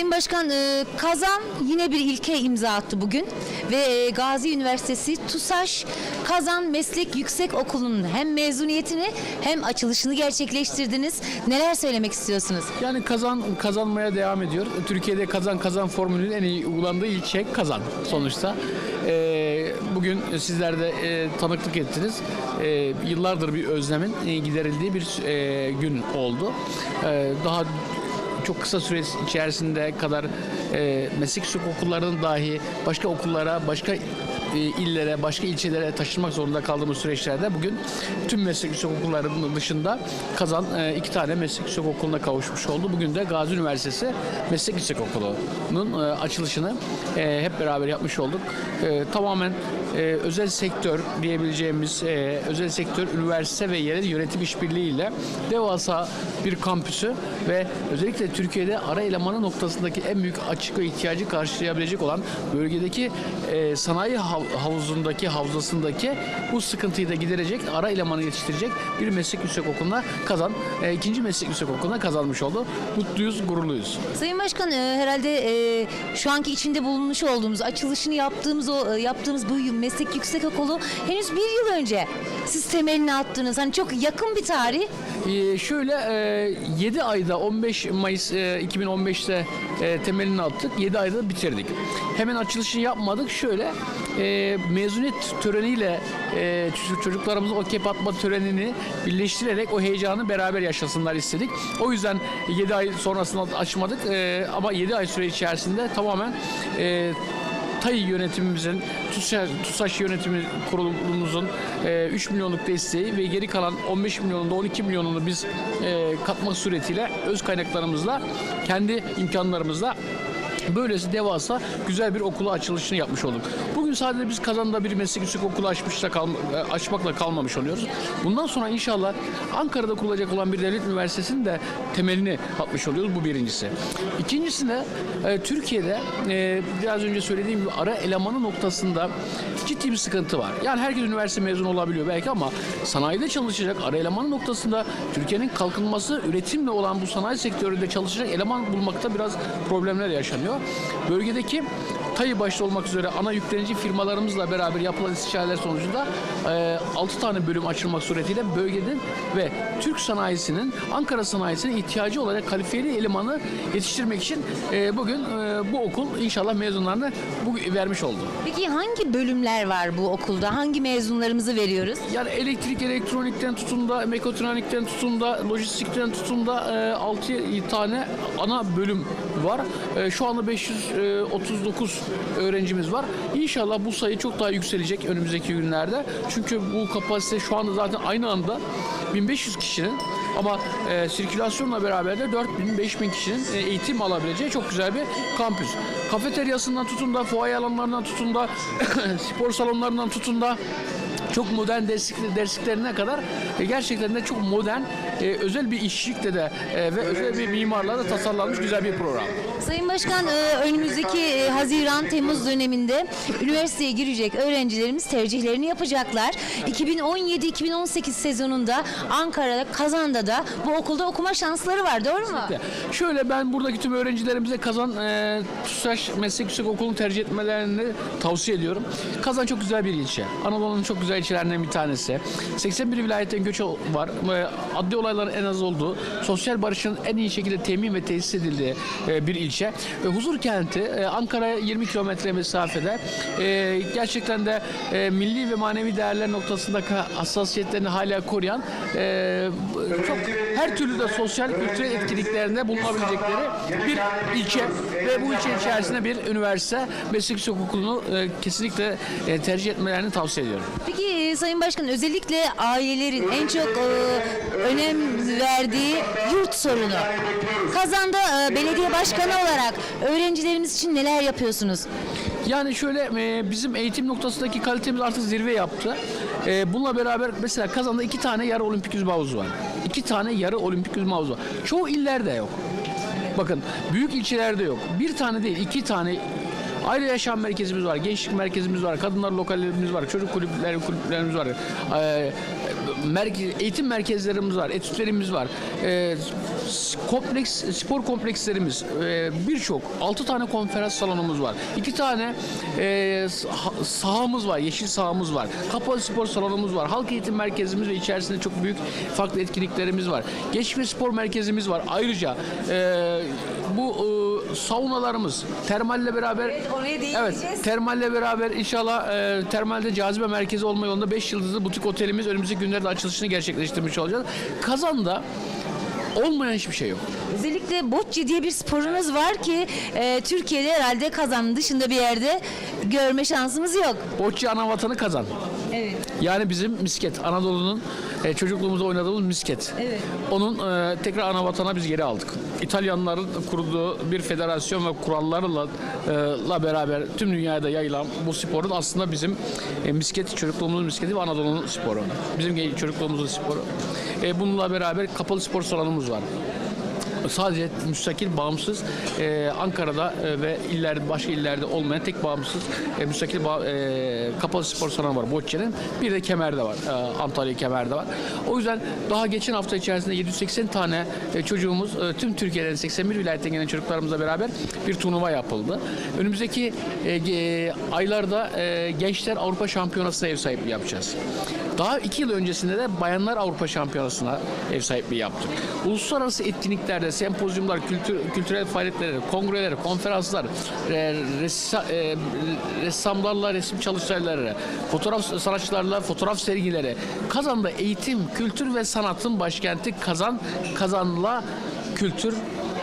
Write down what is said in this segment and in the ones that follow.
Sayın Başkan e, Kazan yine bir ilke imza attı bugün ve e, Gazi Üniversitesi TUSAŞ Kazan Meslek Yüksek Okulu'nun hem mezuniyetini hem açılışını gerçekleştirdiniz. Neler söylemek istiyorsunuz? Yani kazan kazanmaya devam ediyor. Türkiye'de kazan kazan formülünün en iyi uygulandığı ilçe kazan sonuçta. Ee, bugün sizler de e, tanıklık ettiniz. Yıllardır bir özlemin e, giderildiği bir e, gün oldu. Daha çok kısa süre içerisinde kadar e, meslek yüksek okullarının dahi başka okullara, başka e, illere, başka ilçelere taşınmak zorunda kaldığımız süreçlerde bugün tüm meslek yüksek okullarının dışında kazan e, iki tane meslek yüksek okuluna kavuşmuş oldu. Bugün de Gazi Üniversitesi Meslek Yüksek Okulu'nun e, açılışını hep beraber yapmış olduk. Tamamen e, özel sektör diyebileceğimiz e, özel sektör, üniversite ve yerel yönetim işbirliğiyle devasa bir kampüsü ve özellikle Türkiye'de ara elemanı noktasındaki en büyük açık ve ihtiyacı karşılayabilecek olan bölgedeki e, sanayi hav- havuzundaki, havzasındaki bu sıkıntıyı da giderecek, ara elemanı yetiştirecek bir meslek yüksek okuluna kazan, e, ikinci meslek yüksek okuluna kazanmış oldu. Mutluyuz, gururluyuz. Sayın Başkan e, herhalde e, şu anki içinde bulunmuş olduğumuz açılışını yaptığımız o e, yaptığımız bu meslek yüksek okulu henüz bir yıl önce siz temelini attınız. Hani çok yakın bir tarih. Ee, şöyle e, 7 ayda 15 Mayıs e, 2015'te e, temelini attık. 7 ayda bitirdik. Hemen açılışını yapmadık. Şöyle e, mezuniyet töreniyle e, çocuklarımızın o kep atma törenini birleştirerek o heyecanı beraber yaşasınlar istedik. O yüzden 7 ay sonrasında açmadık. E, ama 7 ay süre içerisinde tamamen e, TAİ yönetimimizin, TUSAŞ, TUSAŞ yönetimi kurulumuzun e, 3 milyonluk desteği ve geri kalan 15 milyonunda 12 milyonunu biz e, katmak suretiyle öz kaynaklarımızla, kendi imkanlarımızla böylesi devasa güzel bir okulu açılışını yapmış olduk. Bugün sadece biz kazanda bir meslek yüksek okulu açmışla kalma, e, açmakla kalmamış oluyoruz. Bundan sonra inşallah Ankara'da kurulacak olan bir devlet üniversitesinin de temelini atmış oluyoruz. Bu birincisi. İkincisi de e, Türkiye'de e, biraz önce söylediğim gibi ara elemanı noktasında ciddi bir sıkıntı var. Yani herkes üniversite mezunu olabiliyor belki ama sanayide çalışacak ara elemanı noktasında Türkiye'nin kalkınması, üretimle olan bu sanayi sektöründe çalışacak eleman bulmakta biraz problemler yaşanıyor. Bölgedeki TAİ başta olmak üzere ana yüklenici firmalarımızla beraber yapılan istişareler sonucunda e, 6 tane bölüm açılmak suretiyle bölgenin ve Türk sanayisinin, Ankara sanayisinin ihtiyacı olarak kalifiyeli elemanı yetiştirmek için e, bugün e, bu okul inşallah mezunlarını bu vermiş oldu. Peki hangi bölümler var bu okulda? Hangi mezunlarımızı veriyoruz? Yani elektrik, elektronikten tutun da, mekatronikten tutun da, lojistikten tutun da e, 6 tane ana bölüm var. E, şu anda 539 öğrencimiz var. İnşallah bu sayı çok daha yükselecek önümüzdeki günlerde. Çünkü bu kapasite şu anda zaten aynı anda 1500 kişinin ama e, sirkülasyonla beraber de 4000-5000 kişinin e, eğitim alabileceği çok güzel bir kampüs. Kafeteryasından tutun da, fuaye alanlarından tutun da, spor salonlarından tutun da çok modern derslik, dersliklerine kadar e, gerçekten de çok modern, e, özel bir işçilikle de e, ve özel bir mimarla da tasarlanmış güzel bir program. Sayın Başkan e, önümüzdeki e, Haziran-Temmuz döneminde üniversiteye girecek öğrencilerimiz tercihlerini yapacaklar. 2017-2018 sezonunda Ankara'da, Kazan'da da bu okulda okuma şansları var doğru mu? Şöyle ben buradaki tüm öğrencilerimize Kazan e, TUSAŞ Meslek Yüksek Okulu'nu tercih etmelerini tavsiye ediyorum. Kazan çok güzel bir ilçe. Anadolu'nun çok güzel ilçelerinden bir tanesi. 81 vilayetten göç var. E, adli olayların en az olduğu, sosyal barışın en iyi şekilde temin ve tesis edildiği e, bir ilçe. Ve huzur kenti e, Ankara'ya 20 kilometre mesafede. E, gerçekten de e, milli ve manevi değerler noktasındaki hassasiyetlerini hala koruyan e, çok her türlü de sosyal kültürel etkinliklerinde bulunabilecekleri bir ilçe ve bu ilçe içerisinde bir üniversite meslek yüksek okulunu e, kesinlikle e, tercih etmelerini tavsiye ediyorum. Peki e, Sayın Başkan özellikle ailelerin en çok e, önem verdiği yurt sorunu. Kazan'da e, belediye başkanı olarak öğrencilerimiz için neler yapıyorsunuz? Yani şöyle e, bizim eğitim noktasındaki kalitemiz artık zirve yaptı. E, bununla beraber mesela Kazan'da iki tane yarı olimpik yüzme havuzu var. İki tane yarı olimpik yüzme havuzu var. Çoğu illerde yok. Bakın büyük ilçelerde yok. Bir tane değil iki tane ayrı yaşam merkezimiz var, gençlik merkezimiz var, kadınlar lokallerimiz var, çocuk kulüpleri kulüplerimiz var. Ee, merke- eğitim merkezlerimiz var, etütlerimiz var. S- kompleks spor komplekslerimiz e, birçok 6 tane konferans salonumuz var. 2 tane e, sah- sahamız var, yeşil sahamız var. Kapalı spor salonumuz var. Halk eğitim merkezimiz ve içerisinde çok büyük farklı etkinliklerimiz var. Gençlik spor merkezimiz var. Ayrıca e, bu e, saunalarımız termalle beraber Evet, oraya Evet, değineceğiz. termalle beraber inşallah e, termalde cazibe merkezi olma yolunda 5 yıldızlı butik otelimiz önümüzdeki günlerde açılışını gerçekleştirmiş olacağız. Kazan'da olmayan hiçbir şey yok. Özellikle bocce diye bir sporunuz var ki e, Türkiye'de herhalde kazanın dışında bir yerde görme şansımız yok. Bocce ana vatanı Kazan. Evet. Yani bizim misket. Anadolu'nun e, çocukluğumuzda oynadığımız misket. Evet. Onun e, tekrar ana vatana biz geri aldık. İtalyanların kurduğu bir federasyon ve kurallarla e, la beraber tüm dünyada yayılan bu sporun aslında bizim e, misket çocukluğumuzun misketi ve Anadolu'nun sporu. Bizim çocukluğumuzun sporu. E, bununla beraber kapalı spor salonumuz var sadece müstakil, bağımsız e, Ankara'da e, ve iller başka illerde olmayan tek bağımsız e, müstakil bağ- e, kapalı spor salonu var Boççe'nin. Bir de Kemer'de var. E, Antalya Kemer'de var. O yüzden daha geçen hafta içerisinde 780 tane e, çocuğumuz e, tüm Türkiye'den 81 vilayetten gelen çocuklarımızla beraber bir turnuva yapıldı. Önümüzdeki e, ge- aylarda e, Gençler Avrupa Şampiyonası'na ev sahipliği yapacağız. Daha iki yıl öncesinde de Bayanlar Avrupa Şampiyonası'na ev sahipliği yaptık. Uluslararası etkinliklerde, sempozyumlar, kültür, kültürel faaliyetler, kongreler, konferanslar, e, ressa, e, ressamlarla resim çalıştayları, fotoğraf sanatçılarla fotoğraf sergileri. Kazan'da eğitim, kültür ve sanatın başkenti Kazan, Kazan'la kültür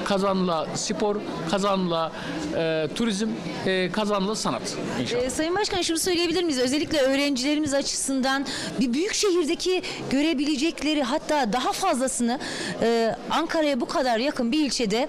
Kazan'la spor, Kazan'la e, turizm, e, Kazan'la sanat inşallah. Ee, Sayın Başkan şunu söyleyebilir miyiz? Özellikle öğrencilerimiz açısından bir büyük şehirdeki görebilecekleri hatta daha fazlasını e, Ankara'ya bu kadar yakın bir ilçede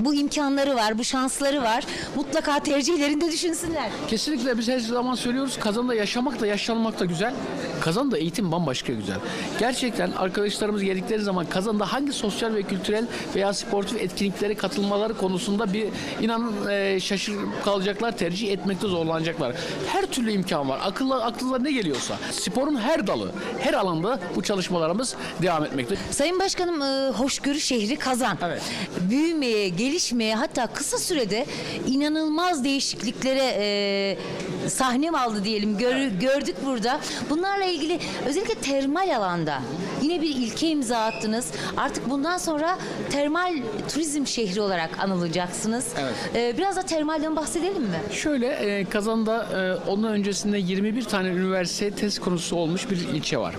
bu imkanları var, bu şansları var. Mutlaka tercihlerinde düşünsünler. Kesinlikle biz her zaman söylüyoruz kazanda yaşamak da yaşlanmak da güzel. Kazanda eğitim bambaşka güzel. Gerçekten arkadaşlarımız geldikleri zaman kazanda hangi sosyal ve kültürel veya sportif etkinliklere katılmaları konusunda bir inanın e, şaşırıp kalacaklar, tercih etmekte zorlanacaklar. Her türlü imkan var. Akıllı aklınıza ne geliyorsa. Sporun her dalı, her alanda bu çalışmalarımız devam etmekte. Sayın Başkanım e, hoşgörü şehri Kazan. Evet. Büyümeye, gelişmeye hatta kısa sürede inanılmaz değişikliklere e, sahne mi aldı diyelim Gör- gördük burada. Bunlarla ilgili özellikle termal alanda yine bir ilke imza attınız. Artık bundan sonra termal turizm şehri olarak anılacaksınız. Evet. E, biraz da termalden bahsedelim mi? Şöyle e, Kazan'da e, onun öncesinde 21 tane üniversite test konusu olmuş bir ilçe var.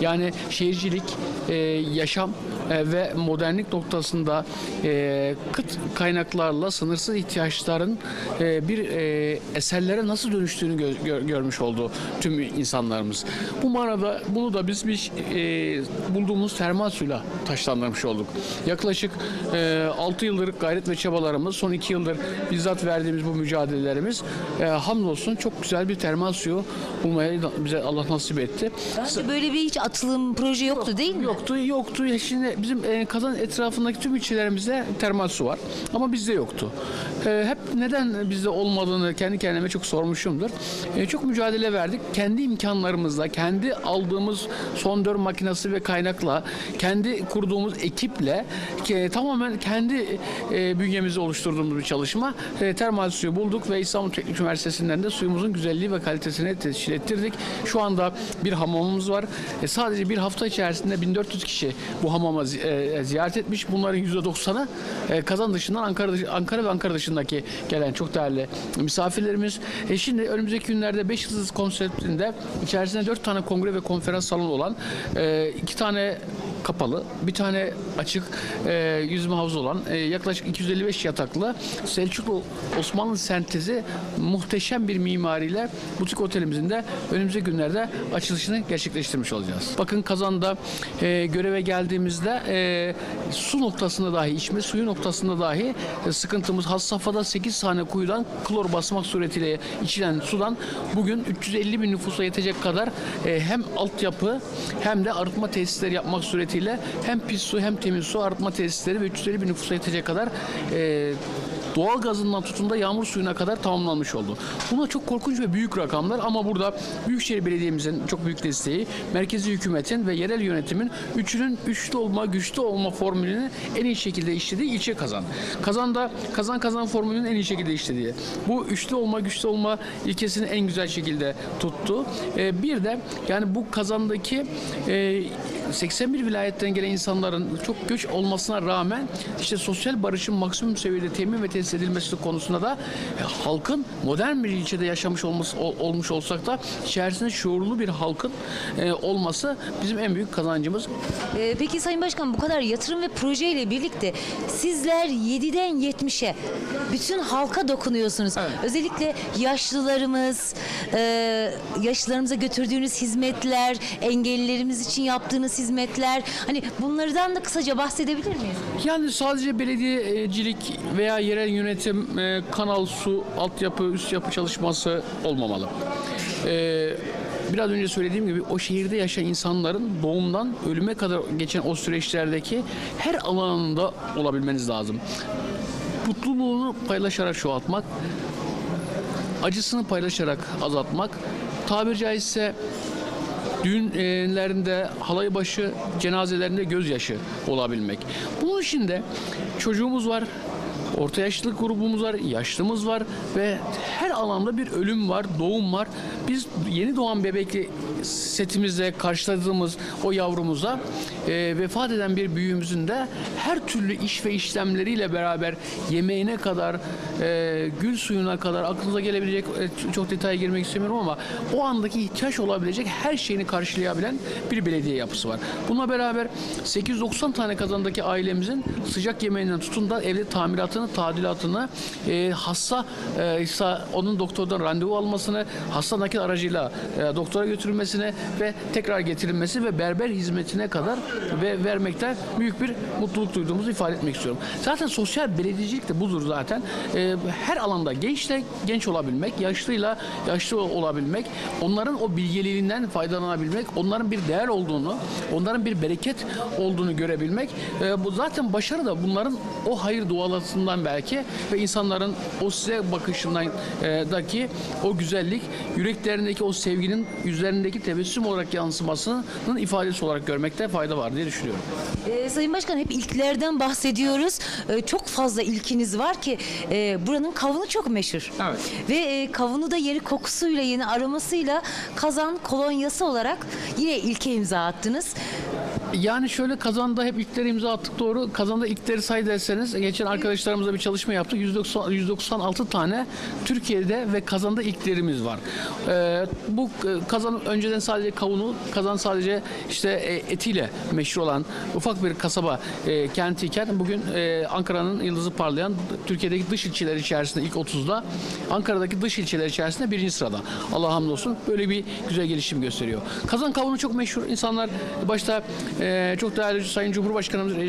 Yani şehircilik, e, yaşam ve modernlik noktasında e, kıt kaynaklarla sınırsız ihtiyaçların e, bir e, eserlere nasıl dönüştüğünü gö- gör- görmüş oldu tüm insanlarımız. Bu manada bunu da biz bir e, bulduğumuz termal suyla taşlandırmış olduk. Yaklaşık e, 6 yıldır gayret ve çabalarımız, son 2 yıldır bizzat verdiğimiz bu mücadelelerimiz e, hamdolsun çok güzel bir termal suyu bulmaya bize Allah nasip etti. Önce böyle bir hiç atılım proje yoktu değil mi? Yoktu, yoktu. Ya Bizim e, kazan etrafındaki tüm ilçelerimizde termal su var. Ama bizde yoktu. E, hep neden bizde olmadığını kendi kendime çok sormuşumdur. E, çok mücadele verdik. Kendi imkanlarımızla, kendi aldığımız son dört makinesi ve kaynakla, kendi kurduğumuz ekiple tamamen kendi e, bünyemizde oluşturduğumuz bir çalışma. Termal suyu bulduk ve İstanbul Teknik Üniversitesi'nden de suyumuzun güzelliği ve kalitesini teşkil ettirdik. Şu anda bir hamamımız var. Sadece bir hafta içerisinde 1400 kişi bu hamama zi- e, ziyaret etmiş. Bunların %90'ı e, Kazan dışından Ankara, dışı- Ankara ve Ankara dışındaki gelen çok değerli misafirlerimiz. E, şimdi önümüzdeki günlerde 5 yıldız konseptinde içerisinde 4 tane kongre ve konferans salonu olan e, iki tane kapalı, bir tane açık e, yüzme havuzu olan e, yaklaşık 255 yataklı Selçuklu Osmanlı sentezi muhteşem bir mimariyle butik otelimizin de önümüzdeki günlerde açılışını gerçekleştirmiş olacağız. Bakın Kazan'da e, göreve geldiğimizde e, su noktasında dahi içme suyu noktasında dahi e, sıkıntımız has safhada 8 tane kuyudan klor basmak suretiyle içilen sudan bugün 350 bin nüfusa yetecek kadar e, hem altyapı hem de arıtma tesisleri yapmak suretiyle hem pis su hem temiz su arıtma tesisleri ve 350 bin nüfusa yetecek kadar e, doğal gazından tutun da yağmur suyuna kadar tamamlanmış oldu. Bunlar çok korkunç ve büyük rakamlar ama burada Büyükşehir Belediye'mizin çok büyük desteği, merkezi hükümetin ve yerel yönetimin üçünün üçlü olma, güçlü olma formülünü en iyi şekilde işlediği ilçe Kazan. Kazan'da kazan kazan formülünün en iyi şekilde işlediği. Bu üçlü olma, güçlü olma ilkesini en güzel şekilde tuttu. Ee, bir de yani bu Kazan'daki e, 81 vilayetten gelen insanların çok göç olmasına rağmen işte sosyal barışın maksimum seviyede temin ve tesis edilmesi konusunda da e, halkın modern bir ilçede yaşamış olması ol- olmuş olsak da içerisinde şuurlu bir halkın e, olması bizim en büyük kazancımız. Ee, peki Sayın Başkan bu kadar yatırım ve projeyle birlikte sizler 7'den 70'e bütün halka dokunuyorsunuz. Evet. Özellikle yaşlılarımız, e, yaşlılarımıza götürdüğünüz hizmetler, engellilerimiz için yaptığınız hizmetler. Hani bunlardan da kısaca bahsedebilir miyiz? Yani sadece belediyecilik veya yerel yönetim, e, kanal, su, altyapı, üst yapı çalışması olmamalı. E, biraz önce söylediğim gibi o şehirde yaşayan insanların doğumdan ölüme kadar geçen o süreçlerdeki her alanında olabilmeniz lazım. Mutluluğunu paylaşarak çoğaltmak, acısını paylaşarak azaltmak, tabiri caizse düğünlerinde, halay başı, cenazelerinde gözyaşı olabilmek. Bunun içinde çocuğumuz var, orta yaşlılık grubumuz var, yaşlımız var ve her alanda bir ölüm var, doğum var. Biz yeni doğan bebekli setimizde karşıladığımız o yavrumuza e, vefat eden bir büyüğümüzün de her türlü iş ve işlemleriyle beraber yemeğine kadar, e, gül suyuna kadar aklınıza gelebilecek e, çok detaya girmek istemiyorum ama o andaki ihtiyaç olabilecek her şeyini karşılayabilen bir belediye yapısı var. Bununla beraber 890 tane kazandaki ailemizin sıcak yemeğinden tutun da evde tamiratını, tadilatını, e, hasta e, onun doktordan randevu almasını, hasta nakil aracıyla e, doktora götürülmesine ve tekrar getirilmesi ve berber hizmetine kadar ve vermekte büyük bir mutluluk duyduğumuzu ifade etmek istiyorum. Zaten sosyal belediyecilik de budur zaten. E, her alanda gençle genç olabilmek, yaşlıyla yaşlı olabilmek, onların o bilgeliğinden faydalanabilmek, onların bir değer olduğunu, onların bir bereket olduğunu görebilmek. E, bu zaten başarı da bunların o hayır dualarından belki ve insanların o size bakışından e, daki o güzellik, yüreklerindeki o sevginin yüzlerindeki tebessüm olarak yansımasının ifadesi olarak görmekte fayda var diye düşünüyorum. Ee, Sayın Başkan hep ilklerden bahsediyoruz. Ee, çok fazla ilkiniz var ki e, buranın kavunu çok meşhur. Evet. Ve e, kavunu da yeni kokusuyla, yeni aromasıyla kazan kolonyası olarak yine ilke imza attınız. Yani şöyle kazanda hep ilkleri imza attık doğru. Kazanda ilkleri say derseniz geçen arkadaşlarımızla bir çalışma yaptık. 190, 196 tane Türkiye'de ve kazanda ilklerimiz var. Ee, bu e, kazan önceden sadece kavunu, kazan sadece işte e, etiyle meşhur olan ufak bir kasaba e, kentiyken bugün e, Ankara'nın yıldızı parlayan Türkiye'deki dış ilçeler içerisinde ilk 30'da Ankara'daki dış ilçeler içerisinde birinci sırada. Allah hamdolsun böyle bir güzel gelişim gösteriyor. Kazan kavunu çok meşhur. İnsanlar başta e, çok değerli Sayın Cumhurbaşkanımız e,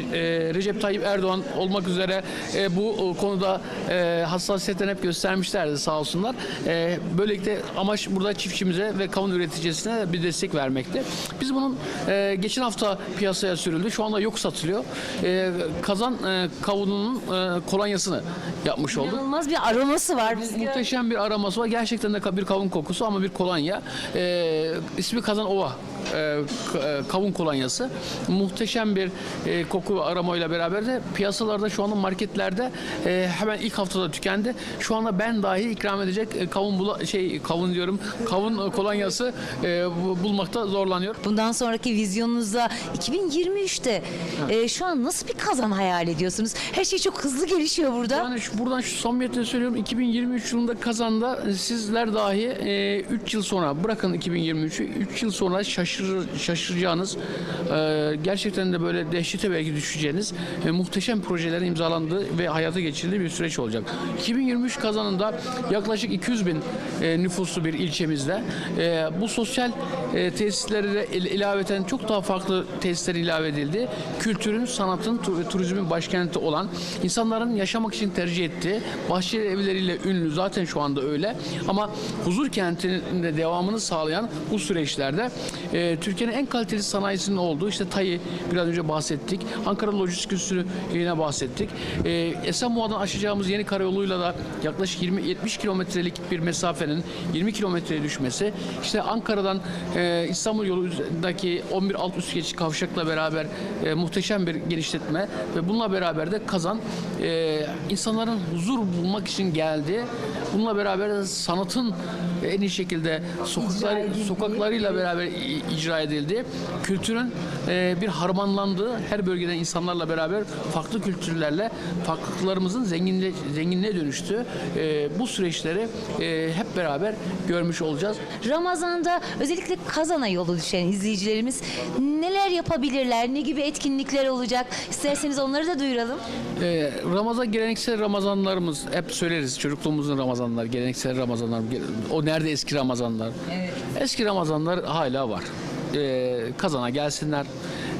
Recep Tayyip Erdoğan olmak üzere e, bu e, konuda e, hassasiyetten hep göstermişlerdi sağ olsunlar. E, böylelikle amaç burada çiftçimize ve kavun üreticisine bir destek vermekti. Biz bunun e, geçen hafta piyasaya sürüldü. Şu anda yok satılıyor. E, kazan e, kavununun e, kolonyasını yapmış olduk. İnanılmaz bir aroması var. Biz Muhteşem bir aroması var. Gerçekten de bir kavun kokusu ama bir kolonya. Ee, ismi Kazan Ova e, e, kavun kolonyası. Muhteşem bir e, koku ve aromayla beraber de piyasalarda şu anda marketlerde e, hemen ilk haftada tükendi. Şu anda ben dahi ikram edecek e, kavun bula, şey kavun diyorum. Kavun e, kolonyası e, bu- bulmakta zorlanıyor. Bundan sonraki vizyonunuzda 2023'te e, şu an nasıl bir kazan hayal ediyorsunuz? Her şey çok hızlı gelişiyor burada. Yani şu, buradan şu samimiyetle söylüyorum 2023 yılında kazanda e, sizler dahi 3 yıl sonra bırakın 2023'ü 3 yıl sonra şaşırtıcı şaşır, şaşıracağınız, e, gerçekten de böyle dehşete belki düşeceğiniz e, muhteşem projelerin imzalandığı ve hayata geçirildiği bir süreç olacak. 2023 kazanında yaklaşık 200 bin e, nüfuslu bir ilçemizde e, bu sosyal e, tesislere il- ilaveten çok daha farklı tesisler ilave edildi. Kültürün, sanatın, ve turizmin başkenti olan, insanların yaşamak için tercih ettiği, bahçeli evleriyle ünlü zaten şu anda öyle ama huzur kentinin de devamını sağlayan bu süreçlerde e, Türkiye'nin en kaliteli sanayisinin olduğu işte TAİ biraz önce bahsettik. Ankara Lojistik Üssü yine bahsettik. E, Esenboğa'dan aşacağımız yeni karayoluyla da yaklaşık 20-70 kilometrelik bir mesafenin 20 kilometreye düşmesi. İşte Ankara'dan e, İstanbul yolundaki 11 alt üst geçiş kavşakla beraber e, muhteşem bir genişletme ve bununla beraber de kazan e, insanların huzur bulmak için geldi. Bununla beraber de sanatın en iyi şekilde sokaklar, sokaklarıyla beraber icra edildi. Kültürün e, bir harmanlandığı, her bölgeden insanlarla beraber farklı kültürlerle farklılıklarımızın zenginle, zenginliğe dönüştü. E, bu süreçleri e, hep beraber görmüş olacağız. Ramazan'da özellikle Kazan'a yolu düşen izleyicilerimiz neler yapabilirler? Ne gibi etkinlikler olacak? İsterseniz onları da duyuralım. Ramazan geleneksel Ramazanlarımız hep söyleriz çocukluğumuzun Ramazanlar, geleneksel Ramazanlar. O nerede eski Ramazanlar? Eski Ramazanlar hala var. Ee, kazana gelsinler.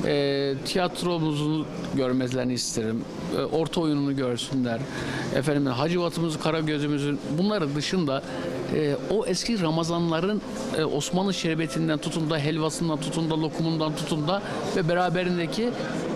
Ee, tiyatromuzu görmelerini isterim. Ee, orta oyununu görsünler. Efendim Hacivatımız, Karagözümüzün bunların dışında e, o eski Ramazanların e, Osmanlı şerbetinden tutun da helvasından tutun da lokumundan tutun da ve beraberindeki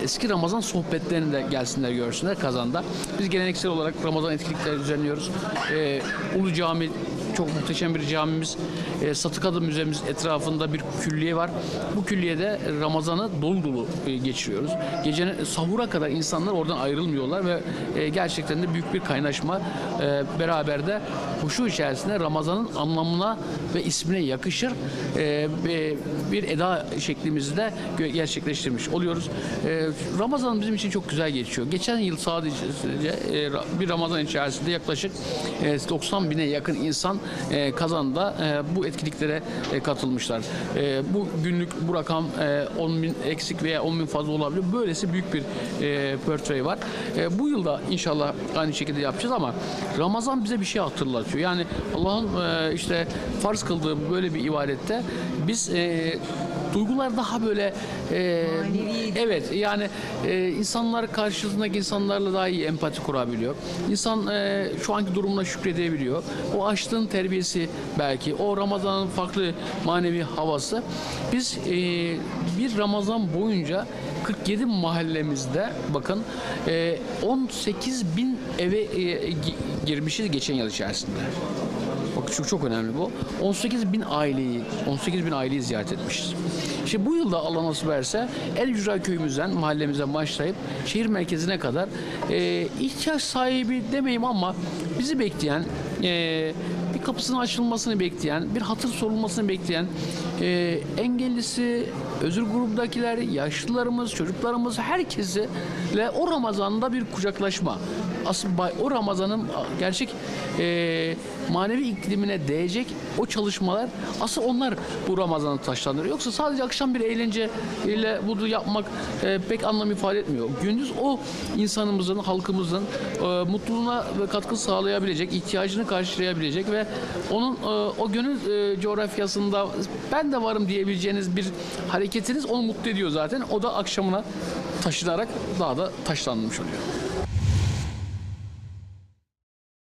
eski Ramazan sohbetlerini de gelsinler görsünler kazanda. Biz geleneksel olarak Ramazan etkinlikleri düzenliyoruz. E, Ulu Cami çok muhteşem bir camimiz. E, Satıkadı Müzemiz etrafında bir külliye var. Bu külliyede Ramazan'ı dolu dolu e, geçiriyoruz. Gecenin sahura kadar insanlar oradan ayrılmıyorlar ve e, gerçekten de büyük bir kaynaşma e, beraber de huşu içerisinde Ramazan'ın anlamına ve ismine yakışır e, bir- eda şeklimizde gö- gerçekleştirmiş oluyoruz. E, Ramazan bizim için çok güzel geçiyor. Geçen yıl sadece e, bir Ramazan içerisinde yaklaşık e, 90 bine yakın insan e, kazanda e, bu etkinliklere e, katılmışlar. E, bu günlük bu rakam e, 10 bin eksik veya 10 bin fazla olabilir. Böylesi büyük bir e, portföy var. E, bu yılda inşallah aynı şekilde yapacağız ama Ramazan bize bir şey hatırlatıyor. Yani Allah'ın e, işte farz kıldığı böyle bir ibadette biz e, duygular daha böyle e, evet yani e, insanlar karşısındaki insanlarla daha iyi empati kurabiliyor. İnsan e, şu anki durumuna şükredebiliyor. O açlığın terbiyesi belki o Ramazan'ın farklı manevi havası. Biz e, bir Ramazan boyunca 47 mahallemizde bakın e, 18 bin eve e, gi- girmişiz geçen yıl içerisinde. Çok çok önemli bu. 18 bin aileyi, 18 bin aileyi ziyaret etmişiz. İşte bu yılda Allah nasip ederse El Yücra köyümüzden, mahallemizden başlayıp şehir merkezine kadar e, ihtiyaç sahibi demeyeyim ama bizi bekleyen, e, bir kapısının açılmasını bekleyen, bir hatır sorulmasını bekleyen e, engellisi, özür grubundakiler, yaşlılarımız, çocuklarımız herkesi ile o Ramazan'da bir kucaklaşma. Asıl o Ramazan'ın gerçek e, manevi iklimine değecek o çalışmalar asıl onlar bu Ramazan'ı taşlandırıyor. Yoksa sadece akşam bir eğlence ile bunu yapmak e, pek anlam ifade etmiyor. Gündüz o insanımızın, halkımızın e, mutluluğuna katkı sağlayabilecek, ihtiyacını karşılayabilecek ve onun e, o gönül e, coğrafyasında ben de varım diyebileceğiniz bir hareketiniz onu mutlu ediyor zaten. O da akşamına taşınarak daha da taşlanmış oluyor.